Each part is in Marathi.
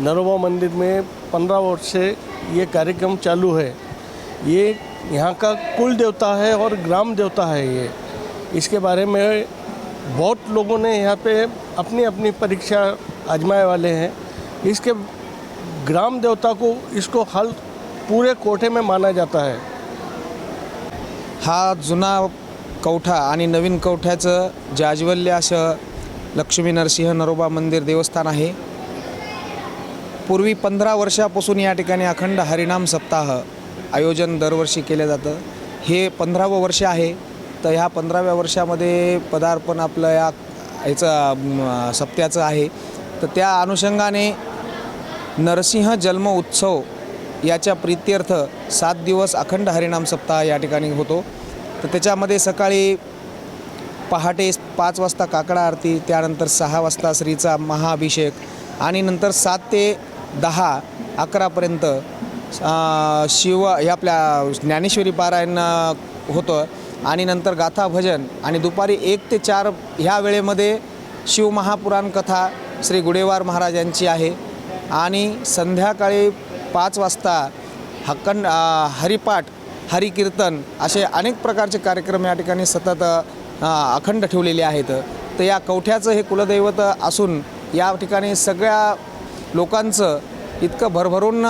नरोबा मंदिर में पंद्रह वर्ष से ये कार्यक्रम चालू है। ये यहाँ का कुल देवता है और ग्राम देवता है ये। इसके बारे में बहुत लोगों ने यहाँ पे अपनी अपनी परीक्षा आजमाए वाले हैं। इसके ग्राम देवता को इसको हल पूरे कोठे में माना जाता है। हा जुना कवठा आणि नवीन कवठ्याचं जाज्वल्य असं लक्ष्मी नरसिंह नरोबा मंदिर देवस्थान आहे पूर्वी पंधरा वर्षापासून या ठिकाणी अखंड हरिनाम सप्ताह आयोजन दरवर्षी केलं जातं. हे पंधरावं वर्ष आहे. तर ह्या पंधराव्या वर्षामध्ये पदार्पण आपलं या ह्याचं सप्त्याचं आहे. तर त्या अनुषंगाने नरसिंह जन्म उत्सव याच्या प्रित्यर्थ सात दिवस अखंड हरिनाम सप्ताह या ठिकाणी होतो. तर त्याच्यामध्ये सकाळी पहाटे पाच वाजता काकडा आरती त्यानंतर सहा वाजता श्रीचा महाअभिषेक आणि नंतर सात ते दहा अकरापर्यंत शिव हे आपल्या ज्ञानेश्वरी पारायण होतं. आणि नंतर गाथा भजन आणि दुपारी एक ते चार ह्या वेळेमध्ये शिवमहापुराण कथा श्री गुडेवार महाराजांची आहे. आणि संध्याकाळी पाच वाजता हक्कन हरिपाठ हरिकीर्तन असे अनेक प्रकारचे कार्यक्रम या ठिकाणी सतत अखंड ठेवलेले आहेत. तर या कवठ्याचं हे कुलदैवत असून या ठिकाणी सगळ्या लोकांचं इतकं भरभरून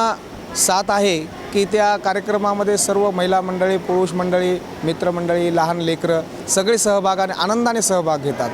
साथ आहे की त्या कार्यक्रमामध्ये सर्व महिला मंडळी पुरुष मंडळी मित्रमंडळी लहान लेकरं सगळे सहभागाने आनंदाने सहभाग घेतात.